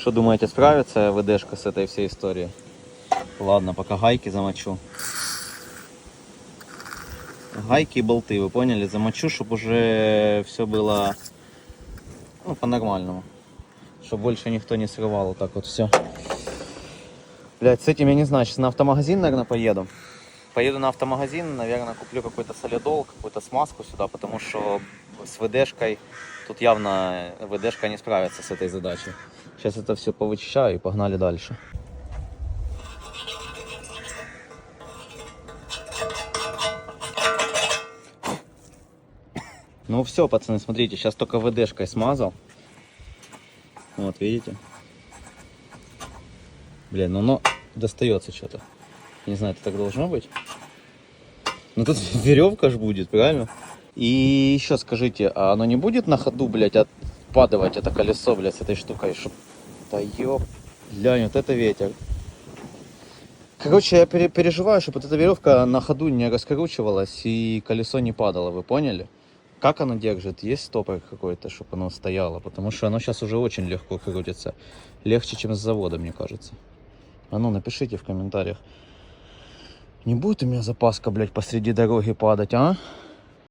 Что думаете, справится ВДшка с этой всей историей? Ладно, пока гайки замочу. Гайки и болты, вы поняли? Замочу, чтобы уже все было ну, по-нормальному. Чтобы больше никто не срывал вот так вот все. Блять, с этим я не знаю, сейчас на автомагазин, наверное, поеду. Поеду на автомагазин, наверное, куплю какой-то солидол, какую-то смазку сюда, потому что с ВДшкой тут явно ВДшка не справится с этой задачей. Сейчас это все повычищаю и погнали дальше. Ну все, пацаны, смотрите, сейчас только ВДшкой смазал. Вот, видите? Блин, ну оно достается что-то. Не знаю, это так должно быть. Ну тут веревка ж будет, правильно? И еще скажите, а оно не будет на ходу, блядь, отпадывать это колесо, блядь, с этой штукой? Чтоб... Да ёп, глянь, вот это ветер. Короче, я пере- переживаю, чтобы вот эта веревка на ходу не раскручивалась и колесо не падало, вы поняли? Как оно держит? Есть стопор какой-то, чтобы оно стояло? Потому что оно сейчас уже очень легко крутится. Легче, чем с завода, мне кажется. А ну, напишите в комментариях. Не будет у меня запаска, блядь, посреди дороги падать, а?